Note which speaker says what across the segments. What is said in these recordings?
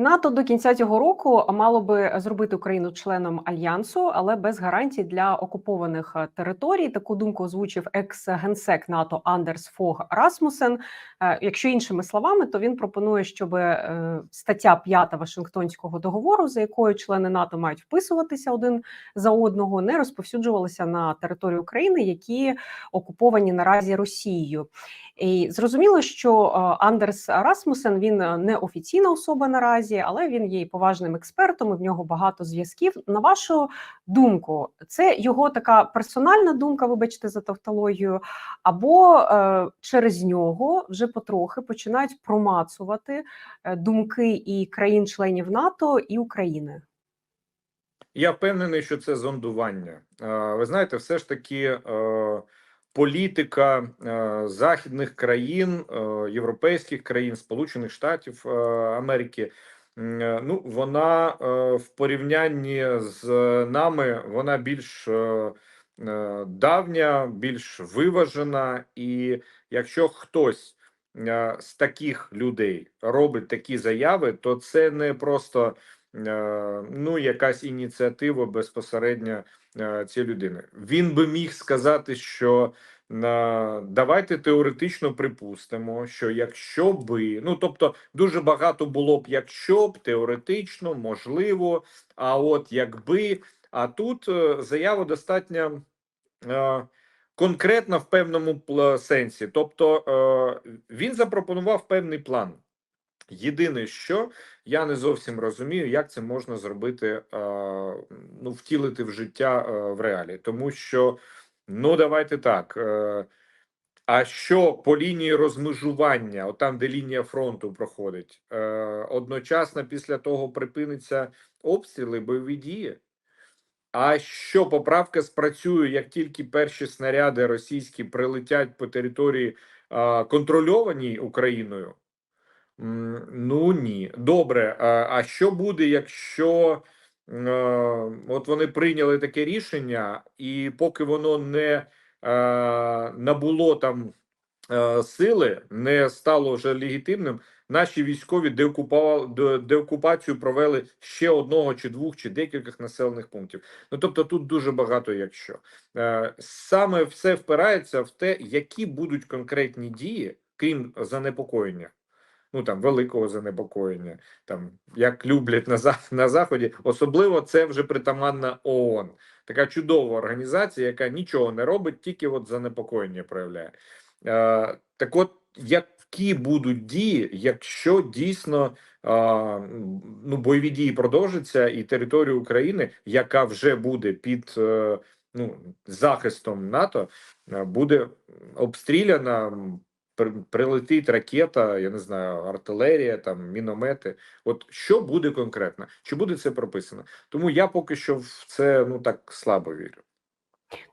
Speaker 1: НАТО до кінця цього року мало би зробити Україну членом альянсу, але без гарантій для окупованих е, територій. Таку думку озвучив екс-генсек НАТО Андерс Фог Расмусен. Е, Якщо іншими словами, то він пропонує, щоб е, стаття 5 Вашингтонського договору, за якою члени НАТО мають вписуватися один за одного, не розповсюджувалися на територію України, які окуповані наразі Росією. І зрозуміло, що е, Андерс Расмусен він е, не офіційна особа наразі, але він є поважним експертом. і В нього багато зв'язків. На вашу думку, це його така персональна думка, вибачте за тавтологію, або е, через нього вже потрохи починають промацувати е, думки і країн-членів НАТО і України.
Speaker 2: Я впевнений, що це зондування. Ви знаєте, все ж таки політика е, західних країн, е, європейських країн, Сполучених Штатів е, Америки. Ну, вона в порівнянні з нами вона більш давня, більш виважена, і якщо хтось з таких людей робить такі заяви, то це не просто ну, якась ініціатива безпосередньо е, цієї людини. Він би міг сказати, що е, давайте теоретично припустимо, що якщо би, ну тобто, дуже багато було б, якщо б теоретично, можливо, а от якби. А тут е, заява достатньо е, конкретна в певному сенсі. Тобто е, він запропонував певний план. Єдине, що я не зовсім розумію, як це можна зробити, е, ну, втілити в життя е, в реалі. Тому що, ну давайте так. Е, а що по лінії розмежування, от там, де лінія фронту проходить, е, одночасно після того припиниться обстріли, бойові дії? А що поправка спрацює, як тільки перші снаряди російські прилетять по території а, контрольованій Україною? Ну ні. Добре. А, що буде, якщо от вони прийняли таке рішення, і поки воно не набуло там сили, не стало вже легітимним, наші військові деокупацію провели ще одного чи двох чи декількох населених пунктів. Ну тобто тут дуже багато якщо Е, саме все впирається в те, які будуть конкретні дії, крім занепокоєння. Ну там великого занепокоєння, там як люблять на на заході, особливо це вже притаманна ООН, така чудова організація, яка нічого не робить, тільки от занепокоєння проявляє. Е, так от, які будуть дії, якщо дійсно е, ну, бойові дії продовжаться, і територію України, яка вже буде під е, ну, захистом НАТО, е, буде обстріляна. Прилетить ракета, я не знаю, артилерія, там міномети. От що буде конкретно? Чи буде це прописано? Тому я поки що в це ну так слабо вірю.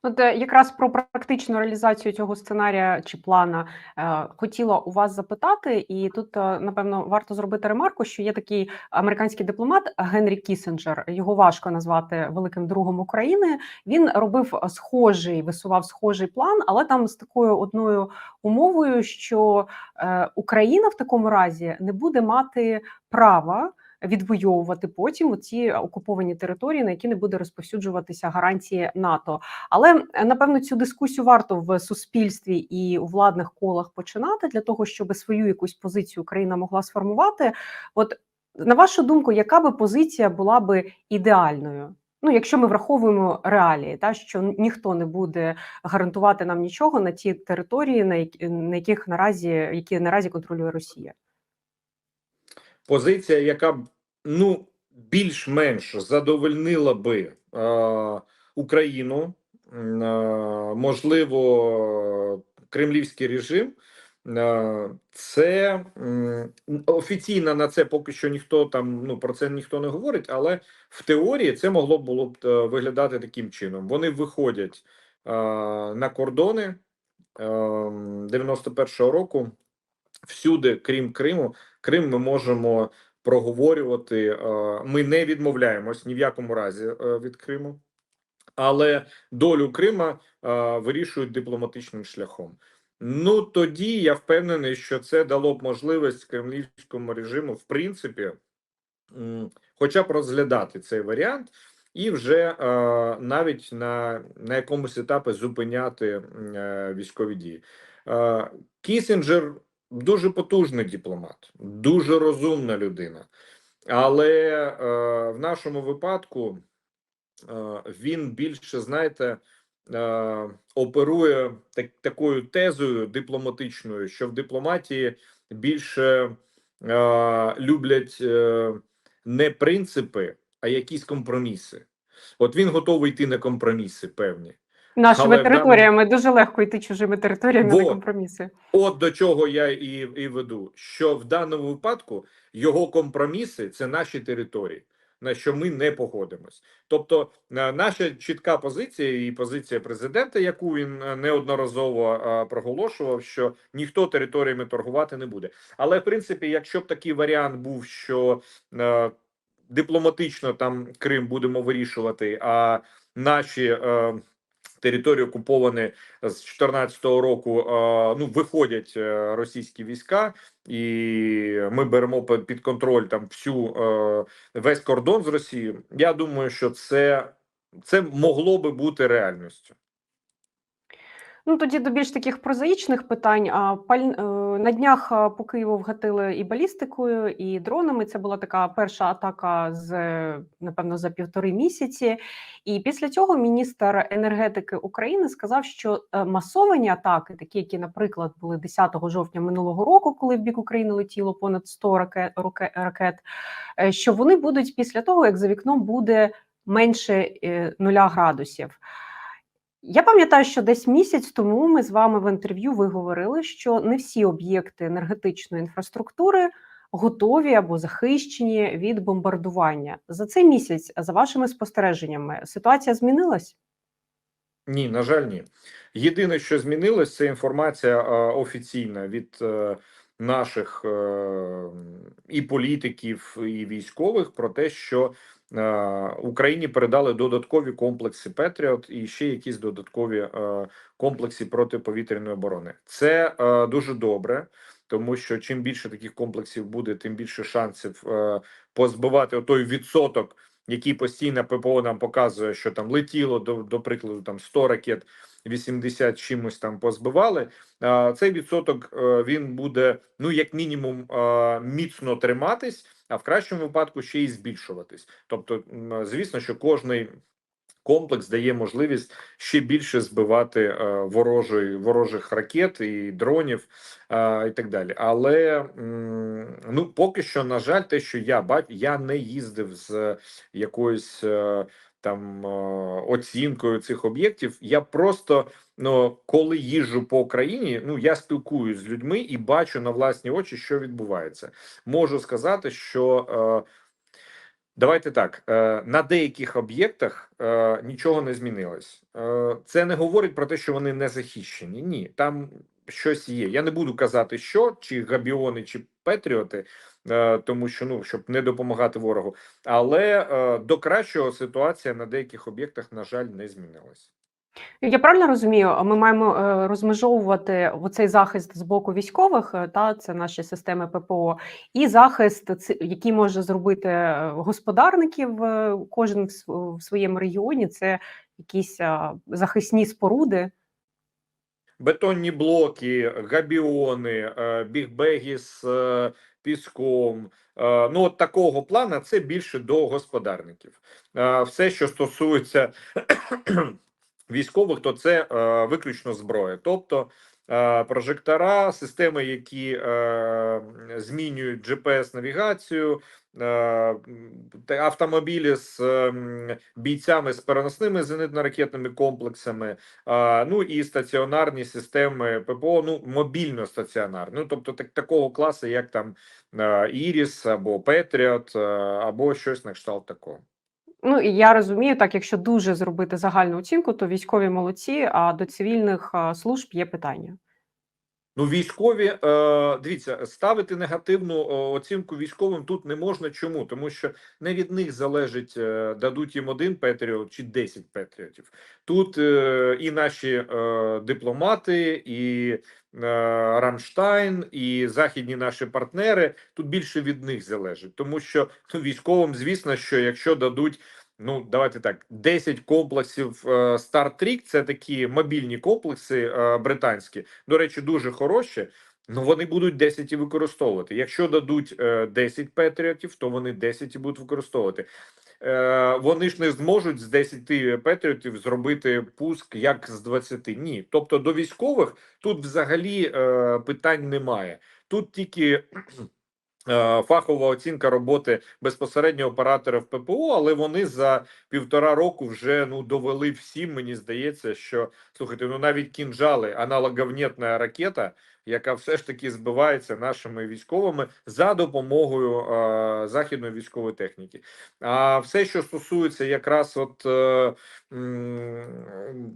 Speaker 1: От е, якраз про практичну реалізацію цього сценарія чи плана е, хотіла у вас запитати, і тут е, напевно варто зробити ремарку, що є такий американський дипломат Генрі Кісінджер. Його важко назвати великим другом України. Він робив схожий, висував схожий план, але там з такою одною умовою, що е, Україна в такому разі не буде мати права. Відвоювати потім ці окуповані території, на які не буде розповсюджуватися гарантії НАТО. Але е, напевно цю дискусію варто в суспільстві і у владних колах починати для того, щоб свою якусь позицію Україна могла сформувати. От на вашу думку, яка би позиція була би ідеальною? Ну, якщо ми враховуємо реалії, та що ніхто не буде гарантувати нам нічого на ті території, на яких наразі які наразі контролює Росія.
Speaker 2: Позиція, яка б ну більш-менш задовольнила би е, Україну, е, можливо, кремлівський режим. Це офіційно на це поки що ніхто там ну про це ніхто не говорить, але в теорії це могло було б е, виглядати таким чином. Вони виходять е, на кордони е, 91-го року, всюди, крім Криму, Крим ми можемо проговорювати. е, Ми не відмовляємось ні в якому разі е, від Криму, але долю Крима е, вирішують дипломатичним шляхом. Ну тоді я впевнений, що це дало б можливість кремлівському режиму, в принципі, хоча б розглядати цей варіант, і вже е, навіть на, на якомусь етапі зупиняти е, військові дії. Е, Кісінджер дуже потужний дипломат, дуже розумна людина. Але е, в нашому випадку е, він більше, знаєте, е, оперує так, такою тезою дипломатичною, що в дипломатії більше е, люблять е, не принципи, а якісь компроміси. От він готовий йти на компроміси певні.
Speaker 1: Нашими
Speaker 2: Але в даному-
Speaker 1: територіями дуже легко йти чужими територіями на компроміси.
Speaker 2: От до чого я і, і веду, що в даному випадку його компроміси це наші території, на що ми не погодимось. Тобто, е, наша чітка позиція і позиція президента, яку він е, неодноразово е, проголошував, що ніхто територіями торгувати не буде. Але в принципі, якщо б такий варіант був, що дипломатично там Крим будемо вирішувати, а наші території окуповані з 2014 року ну виходять е, російські війська, і ми беремо під під контроль там всю е, весь кордон з Росією. Я думаю, що це, це могло би бути реальністю.
Speaker 1: Ну тоді до більш таких прозаїчних питань. А паль е, на днях по Києву вгатили і балістикою, і дронами. Це була така перша атака з е, напевно за півтори місяці. І після цього міністр енергетики України сказав, що е, масовані атаки, такі які, наприклад, були 10 жовтня минулого року, коли в бік України летіло понад 100 ракет, е, що вони будуть після того, як за вікном буде менше е, нуля градусів. Я пам'ятаю, що десь місяць тому ми з вами в інтерв'ю ви говорили, що не всі об'єкти енергетичної інфраструктури готові або захищені від бомбардування. За цей місяць, за вашими спостереженнями, ситуація змінилась?
Speaker 2: Ні, на жаль, ні. Єдине, що змінилось, це інформація офіційна від е, наших е, і політиків, і військових про те, що Україні передали додаткові комплекси Петріот і ще якісь додаткові е, комплекси протиповітряної оборони. Це е, дуже добре. Тому що чим більше таких комплексів буде, тим більше шансів е, позбивати той відсоток який постійно ППО нам показує, що там летіло до, до прикладу там 100 ракет, 80 чимось там позбивали. Цей відсоток е, він буде ну як мінімум е, міцно триматись, а в кращому випадку ще й збільшуватись. Тобто, звісно, що кожний. Комплекс дає можливість ще більше збивати е, ворожої ворожих ракет і дронів е, і так далі. Але ну поки що, на жаль, те, що я бачу, я не їздив з якоюсь е, там е, оцінкою цих об'єктів. Я просто ну коли їжджу по Україні, ну я спілкуюсь з людьми і бачу на власні очі, що відбувається. Можу сказати, що. Е, Давайте так е, на деяких об'єктах нічого не змінилось. Це не говорить про те, що вони не захищені. Ні, там щось є. Я не буду казати, що чи габіони, чи петріоти, тому що ну щоб не допомагати ворогу. Але е, до кращого ситуація на деяких об'єктах, на жаль, не змінилась.
Speaker 1: Я правильно розумію, ми маємо е, розмежовувати оцей захист з боку військових, е, та це наші системи ППО, і захист, який може зробити е, господарників, е, кожен в своєму регіоні. Це якісь захисні споруди.
Speaker 2: Бетонні блоки, габіони, е, бігбеги з е, піском. е, Ну, от такого плана це більше до господарників. Е, Все, що стосується військових, то це е, виключно зброя. Тобто прожектора, системи, які змінюють GPS-навігацію, автомобілі з ем, бійцями з переносними зенитно-ракетними комплексами. Ну і стаціонарні системи ППО, ну мобільно стаціонарні. Ну тобто так, такого класу, як там е, Іріс або Петріот, е, або щось на кшталт такого.
Speaker 1: Ну і я розумію, так якщо дуже зробити загальну оцінку, то військові молодці, а до цивільних служб є питання.
Speaker 2: Ну, військові, е, дивіться, ставити негативну е, оцінку військовим тут не можна. Чому? Тому що не від них залежить, е, дадуть їм один Петріот чи 10 Петріотів. Тут е, і наші е, дипломати, і е, Рамштайн, і західні наші партнери. Тут більше від них залежить, тому що ну, військовим, звісно, що якщо дадуть. Ну, давайте так: 10 комплексів е, Star Trek, це такі мобільні комплекси е, британські, до речі, дуже хороші. Ну вони будуть 10 і використовувати. Якщо дадуть е, 10 патріотів, то вони 10 і будуть використовувати. Е, вони ж не зможуть з 10 патріотів зробити пуск як з 20. Ні. Тобто до військових тут взагалі е, питань немає. Тут тільки. Е, Фахова оцінка роботи безпосередньо операторів ППО, але вони за півтора року вже ну довели всім. Мені здається, що слухайте, ну навіть кінжали, аналоговнітна ракета, яка все ж таки збивається нашими військовими за допомогою е, західної військової техніки. А все, що стосується якраз от е,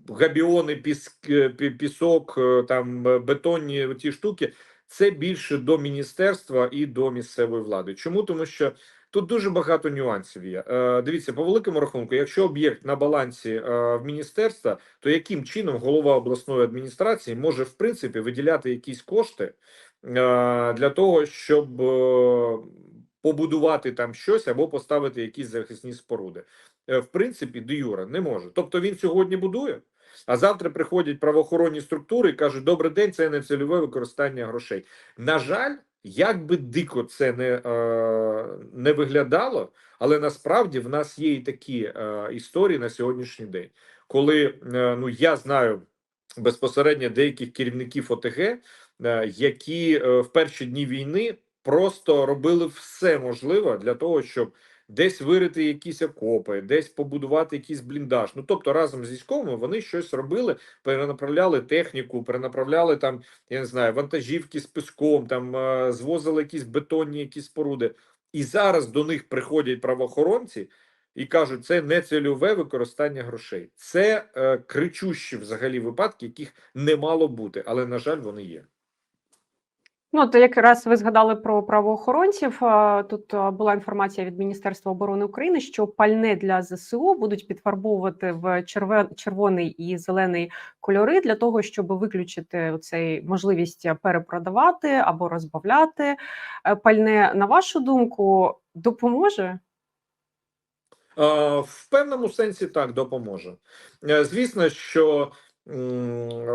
Speaker 2: габіони, піск, пі- пісок, е, там бетонні ті штуки. Це більше до міністерства і до місцевої влади. Чому? Тому що тут дуже багато нюансів є. Е, дивіться, по великому рахунку, якщо об'єкт на балансі е, в міністерства, то яким чином голова обласної адміністрації може в принципі виділяти якісь кошти е, для того, щоб е, побудувати там щось або поставити якісь захисні споруди? Е, в принципі, де Юра не може. Тобто він сьогодні будує. А завтра приходять правоохоронні структури і кажуть: добрий день, це не цільове використання грошей. На жаль, як би дико це не, е, не виглядало, але насправді в нас є і такі е, історії на сьогоднішній день, коли е, ну я знаю безпосередньо деяких керівників ОТГ, е, які е, в перші дні війни просто робили все можливе для того, щоб десь вирити якісь окопи, десь побудувати якийсь бліндаж. Ну тобто, разом з військовими вони щось робили, перенаправляли техніку, перенаправляли там, я не знаю, вантажівки з піском, там е, звозили якісь бетонні якісь споруди. І зараз до них приходять правоохоронці і кажуть, це не цільове використання грошей. Це е, кричущі взагалі випадки, яких не мало бути, але на жаль, вони є.
Speaker 1: Ну, то якраз ви згадали про правоохоронців. Тут була інформація від Міністерства оборони України, що пальне для ЗСУ будуть підфарбовувати в червоний і зелений кольори для того, щоб виключити цей можливість перепродавати або розбавляти е, пальне. На вашу думку, допоможе?
Speaker 2: В певному сенсі так допоможе. Е, Звісно, що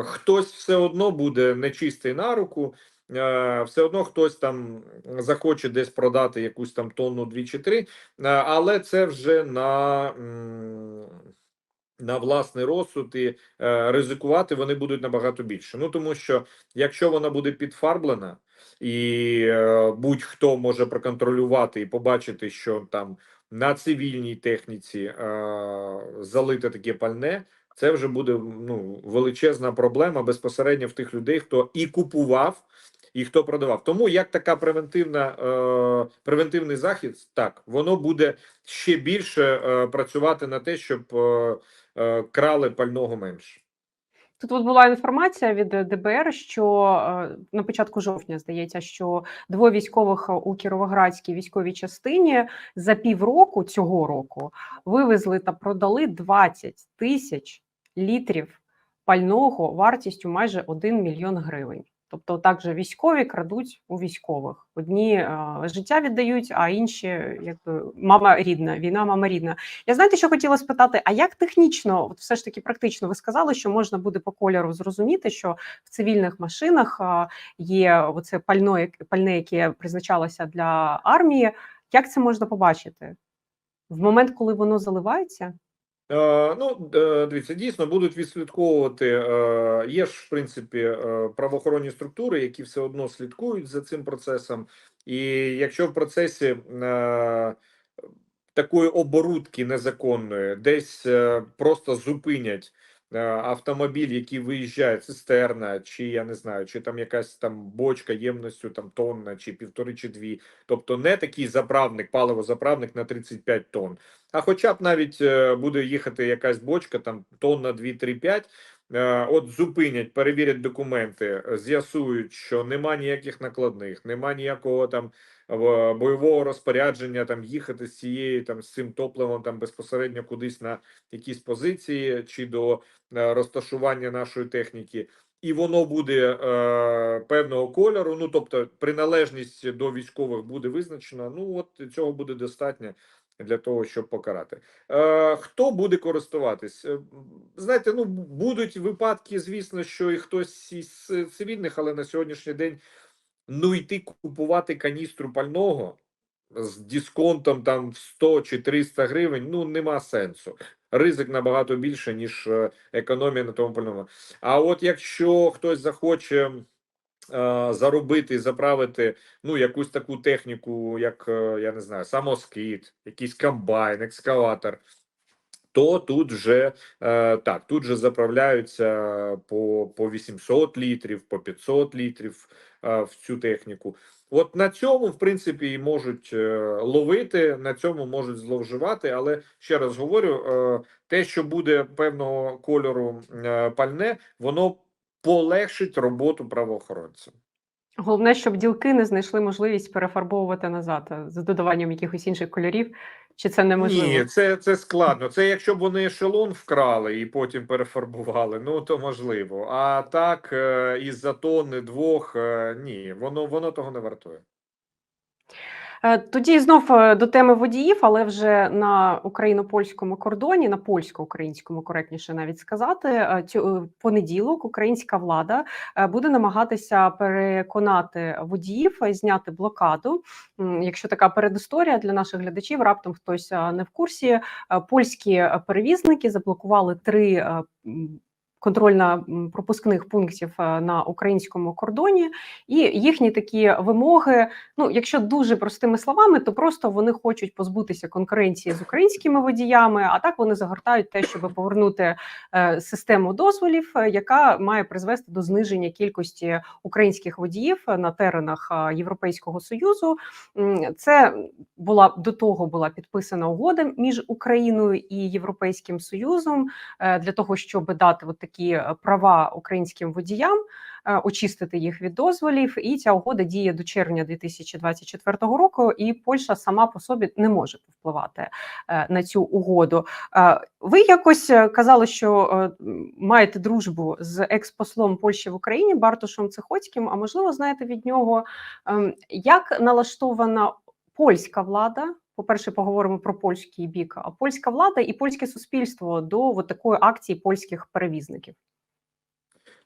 Speaker 2: хтось все одно буде нечистий на руку, все одно хтось там захоче десь продати якусь там тонну дві чи три, е, але це вже на, на власний розсуд і е, ризикувати вони будуть набагато більше. Ну тому що якщо вона буде підфарблена, і е, будь-хто може проконтролювати і побачити, що там на цивільній техніці е, залите таке пальне, це вже буде ну, величезна проблема безпосередньо в тих людей, хто і купував, і хто продавав. Тому як така превентивна е, превентивний захід, так воно буде ще більше е, працювати на те, щоб е, е, крали пального менше.
Speaker 1: Тут от була інформація від ДБР, що е, на початку жовтня здається, що двоє військових у Кіровоградській військовій частині за півроку цього року вивезли та продали 20 тисяч літрів пального вартістю майже 1 мільйон гривень. Тобто, так же військові крадуть у військових. Одні е, життя віддають, а інші, якби мама рідна, війна, мама рідна. Я знаєте, що хотіла спитати: а як технічно, от все ж таки практично, ви сказали, що можна буде по кольору зрозуміти, що в цивільних машинах а, є оце пально, як- пальне, яке призначалося для армії. Як це можна побачити? В момент, коли воно заливається?
Speaker 2: Е, Ну, е, дивіться, дійсно будуть відслідковувати. е, Є ж в принципі правоохоронні структури, які все одно слідкують за цим процесом. І якщо в процесі такої оборудки незаконної десь просто зупинять автомобіль, який виїжджає, цистерна, чи я не знаю, чи там якась там бочка ємністю там тонна, чи півтори, чи дві, тобто не такий заправник, паливозаправник на 35 тонн. А хоча б навіть е, буде їхати якась бочка, там тонна 2-3-5, е, от зупинять, перевірять документи, е, з'ясують, що нема ніяких накладних, нема ніякого там бойового розпорядження там їхати з цією там з цим топливом там безпосередньо кудись на якісь позиції чи до е, розташування нашої техніки, і воно буде е, певного кольору. Ну тобто, приналежність до військових буде визначена. Ну от цього буде достатньо для того, щоб покарати. Е, хто буде користуватись? Е, Знаєте, ну будуть випадки, звісно, що і хтось із е, цивільних, але на сьогоднішній день ну йти купувати каністру пального з дисконтом там в 100 чи 300 гривень, ну нема сенсу. Ризик набагато більше, ніж е, економія на тому пальному. А от якщо хтось захоче заробити і заправити ну якусь таку техніку, як е, я не знаю, самоскид, якийсь комбайн, екскаватор. То тут вже е, так, тут же заправляються по, по 800 літрів, по 500 літрів е, в цю техніку. От на цьому, в принципі, і можуть е, ловити, на цьому можуть зловживати. Але ще раз говорю: е, те, що буде певного кольору е, пальне, воно полегшить роботу правоохоронців.
Speaker 1: Головне, щоб ділки не знайшли можливість перефарбовувати назад е, з додаванням якихось інших кольорів, чи це неможливо?
Speaker 2: Ні, це, це складно. Це якщо б вони ешелон вкрали і потім перефарбували, ну то можливо. А так, е, із-за тонни двох, е, ні, воно, воно того не вартує.
Speaker 1: Е, Тоді знов е, до теми водіїв, але вже на україно-польському кордоні, на польсько-українському, коректніше навіть сказати, е, цю понеділок українська влада буде намагатися переконати водіїв зняти блокаду. Якщо така передісторія для наших глядачів, раптом хтось не в курсі, польські перевізники заблокували три. Контрольно-пропускних пунктів е, на українському кордоні, і їхні такі вимоги Ну, якщо дуже простими словами, то просто вони хочуть позбутися конкуренції з українськими водіями, а так вони загортають те, щоб повернути е, систему дозволів, е, яка має призвести до зниження кількості українських водіїв на теренах Європейського союзу. Це була до того була підписана угода між Україною і Європейським Союзом для того, щоб дати от такі е, права українським водіям е, очистити їх від дозволів. І ця угода діє до червня 2024 року. І Польща сама по собі не може впливати е, на цю угоду. Ви якось казали, що маєте дружбу з експослом Польщі в Україні Бартушем Цихоцьким. А можливо, знаєте від нього, ем, як налаштована польська влада? По-перше, поговоримо про польський бік, а польська влада і польське суспільство до от такої акції польських перевізників.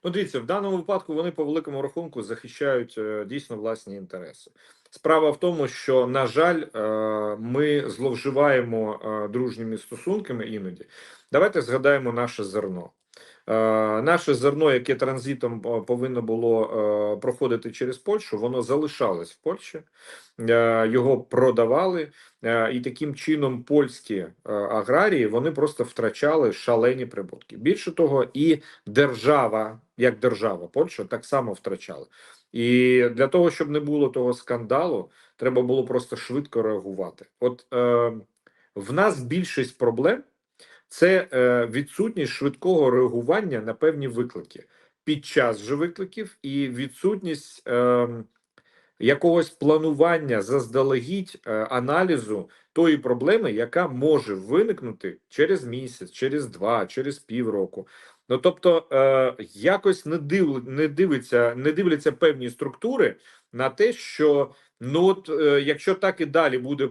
Speaker 2: Ну, дивіться, в даному випадку вони по великому рахунку захищають е, дійсно власні інтереси. Справа в тому, що на жаль, е, ми зловживаємо е, дружніми стосунками іноді. Давайте згадаємо наше зерно. Е, Наше зерно, яке транзитом е, повинно було е, проходити через Польщу, воно залишалось в Польщі, його продавали, і таким чином польські аграрії вони просто втрачали шалені прибутки. Більше того, і держава, як держава Польща, так само втрачала. І для того, щоб не було того скандалу, треба було просто швидко реагувати. От е, в нас більшість проблем це е, відсутність швидкого реагування на певні виклики під час же викликів і відсутність е, якогось планування заздалегідь е, аналізу тої проблеми, яка може виникнути через місяць, через два, через півроку. Ну тобто, е, якось не див, не дивиться, не дивляться певні структури на те, що ну от е, якщо так і далі буде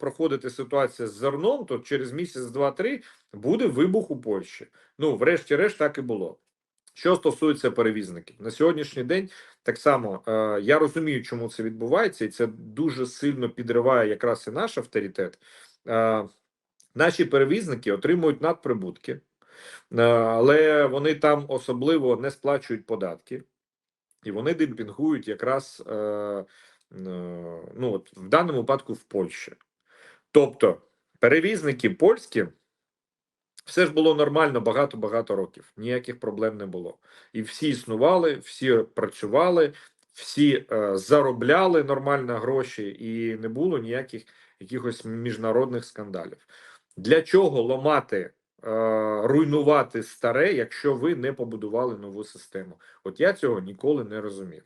Speaker 2: проходити ситуація з зерном, то через місяць, два-три буде вибух у Польщі. Ну, врешті-решт, так і було. Що стосується перевізників на сьогоднішній день, так само е, я розумію, чому це відбувається, і це дуже сильно підриває якраз і наш авторитет. Е, наші перевізники отримують надприбутки, е, але вони там особливо не сплачують податки, і вони демпінгують якраз е, е, ну, от, в даному випадку в Польщі. Тобто перевізники польські. Все ж було нормально багато-багато років. Ніяких проблем не було. І всі існували, всі працювали, всі е, заробляли нормально гроші, і не було ніяких якихось міжнародних скандалів. Для чого ламати руйнувати старе, якщо ви не побудували нову систему. От я цього ніколи не розумів.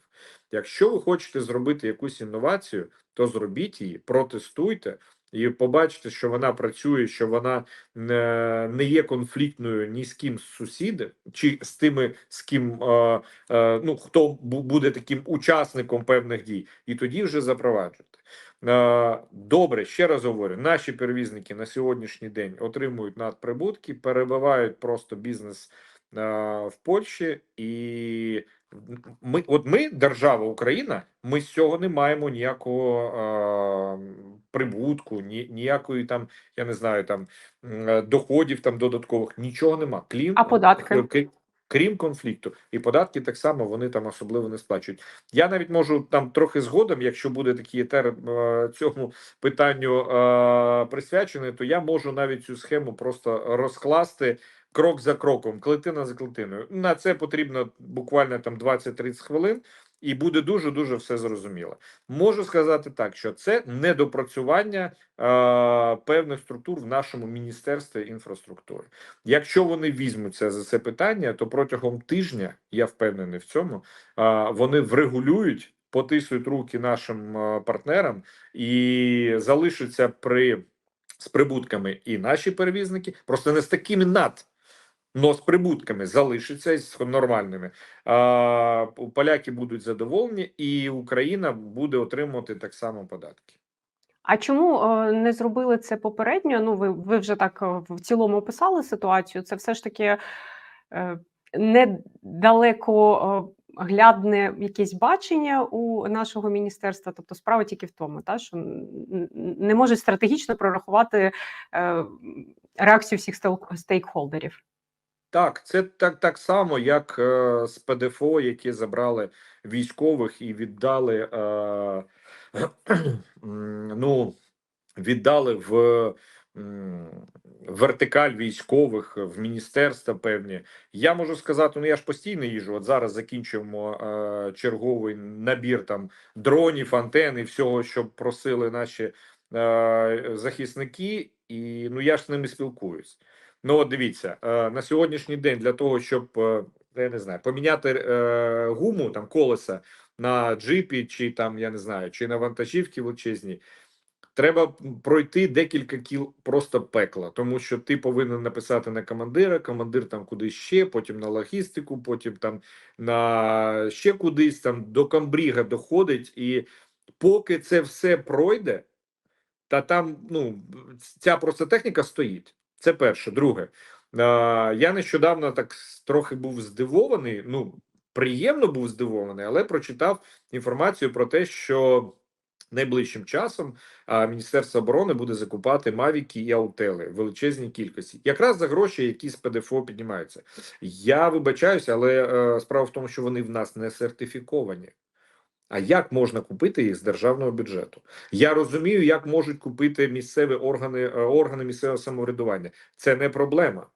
Speaker 2: Якщо ви хочете зробити якусь інновацію, то зробіть її, протестуйте і побачите, що вона працює, що вона не, є конфліктною ні з ким з сусідів, чи з тими, з ким е, е, ну хто буде таким учасником певних дій, і тоді вже запроваджувати. Е, Добре, ще раз говорю: наші перевізники на сьогоднішній день отримують надприбутки, перебивають просто бізнес е, в Польщі, і ми, от ми, держава Україна, ми з цього не маємо ніякого е, прибутку, ні, ніякої там, я не знаю, там доходів там додаткових, нічого нема. Клім,
Speaker 1: А податки?
Speaker 2: Крі- Крім конфлікту, і податки так само вони там особливо не сплачують. Я навіть можу там трохи згодом, якщо буде такий етер е, цьому питанню е, присвячений, то я можу навіть цю схему просто розкласти крок за кроком, клетина за клетиною. На це потрібно буквально там 20-30 хвилин, і буде дуже дуже все зрозуміло. Можу сказати так, що це недопрацювання е, певних структур в нашому міністерстві інфраструктури. Якщо вони візьмуться за це питання, то протягом тижня я впевнений в цьому. а, Вони врегулюють, потисують руки нашим а, партнерам і залишаться при з прибутками і наші перевізники, просто не з такими над. Но з прибутками залишиться з нормальними. А, поляки будуть задоволені, і Україна буде отримувати так само податки.
Speaker 1: А чому е, не зробили це попередньо? Ну, ви, ви вже так е, в цілому описали ситуацію. Це все ж таки е, недалеко глядне якесь бачення у нашого міністерства. Тобто справа тільки в тому, та, що не можуть стратегічно прорахувати реакцію всіх стейкхолдерів.
Speaker 2: Так, це так, так само, як е, з ПДФО, які забрали військових і віддали, е, ну, віддали в вертикаль військових, в міністерства певні. Я можу сказати, ну я ж постійно їжу. От зараз закінчуємо е, черговий набір там дронів, антен і всього, що просили наші е, захисники, і ну я ж з ними спілкуюсь. Ну, от дивіться, е, на сьогоднішній день для того, щоб е, я не знаю, поміняти е, гуму там колеса на джипі, чи там я не знаю, чи на вантажівці величезній, треба пройти декілька кіл просто пекла, тому що ти повинен написати на командира, командир там кудись ще, потім на логістику, потім там на ще кудись там до комбріга доходить, і поки це все пройде, та там ну ця просто техніка стоїть. Це перше. Друге, я нещодавно так трохи був здивований. Ну, приємно був здивований, але прочитав інформацію про те, що найближчим часом Міністерство оборони буде закупати мавіки і аутели в величезній кількості, якраз за гроші, які з ПДФО піднімаються. Я вибачаюся, але е, справа в тому, що вони в нас не сертифіковані. А як можна купити їх з державного бюджету? Я розумію, як можуть купити місцеві органи, е, органи місцевого самоврядування. Це не проблема.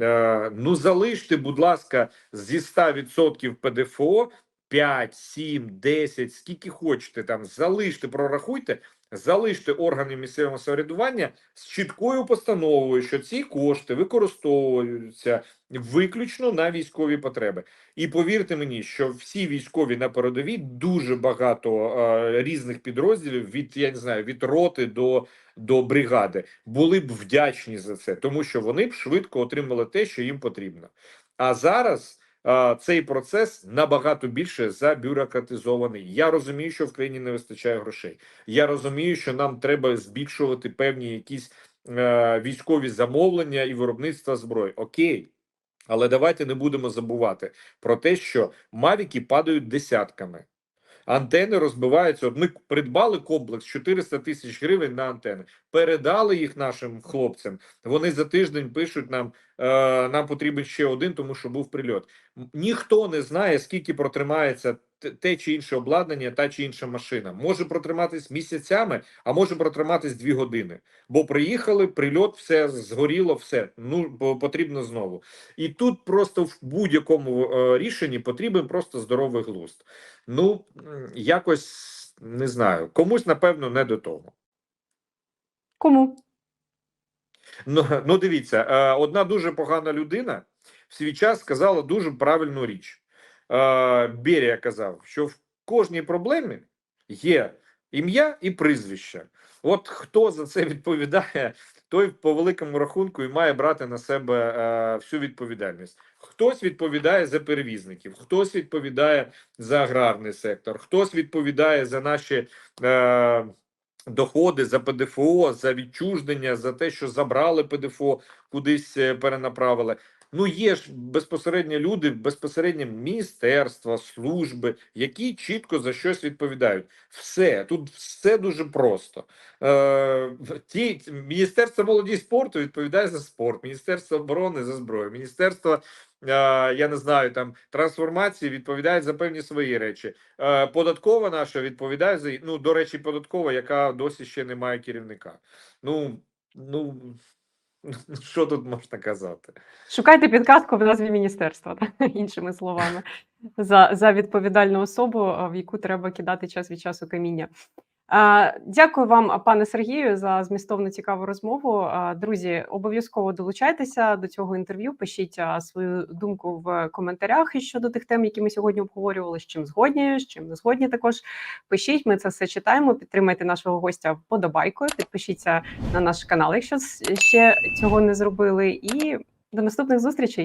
Speaker 2: Е, ну залиште, будь ласка, зі 100% ПДФО 5, 7, 10, скільки хочете там, залиште, прорахуйте, залиште органи місцевого самоврядування з чіткою постановою, що ці кошти використовуються виключно на військові потреби. І повірте мені, що всі військові на передовій дуже багато е, різних підрозділів від я не знаю від роти до, до бригади були б вдячні за це, тому що вони б швидко отримали те, що їм потрібно. А зараз цей процес набагато більше забюрократизований. Я розумію, що в країні не вистачає грошей. Я розумію, що нам треба збільшувати певні якісь е, військові замовлення і виробництва зброї. Окей. Але давайте не будемо забувати про те, що мавіки падають десятками. Антени розбиваються. От ми придбали комплекс 400 тисяч гривень на антени, передали їх нашим хлопцям. Вони за тиждень пишуть нам: нам потрібен ще один, тому що був прильот. Ніхто не знає, скільки протримається те- те чи інше обладнання, та чи інша машина. Може протриматись місяцями, а може протриматись дві години. Бо приїхали, прильот, все згоріло, все ну потрібно знову. І тут просто в будь-якому е, рішенні потрібен просто здоровий глузд. Ну якось не знаю, комусь напевно не до того.
Speaker 1: Кому?
Speaker 2: Ну, ну дивіться, е, одна дуже погана людина в свій час сказала дуже правильну річ. Е, Берія казав, що в кожній проблемі є ім'я і прізвище. От хто за це відповідає, той по великому рахунку і має брати на себе е, всю відповідальність. Хтось відповідає за перевізників, хтось відповідає за аграрний сектор, хтось відповідає за наші. Доходи за ПДФО, за відчуждення, за те, що забрали ПДФО, кудись е, перенаправили. Ну, є ж безпосередньо люди, безпосередньо міністерства, служби, які чітко за щось відповідають. Все тут все дуже просто. Е, ті міністерство молоді спорту відповідає за спорт, міністерство оборони за зброю, міністерство. е, Я не знаю, там трансформації відповідають за певні свої речі. Е, Податкова наша відповідає за ну до речі, податкова, яка досі ще не має керівника. Ну ну що тут можна казати?
Speaker 1: Шукайте підказку в назві міністерства, так, іншими словами, за, за відповідальну особу, в яку треба кидати час від часу каміння. Дякую вам, пане Сергію, за змістовну цікаву розмову. Друзі, обов'язково долучайтеся до цього інтерв'ю. Пишіть свою думку в коментарях щодо тих тем, які ми сьогодні обговорювали. З чим згодні, з чим не згодні. Також пишіть. Ми це все читаємо. Підтримайте нашого гостя вподобайкою. Підпишіться на наш канал, якщо ще цього не зробили. І до наступних зустрічей.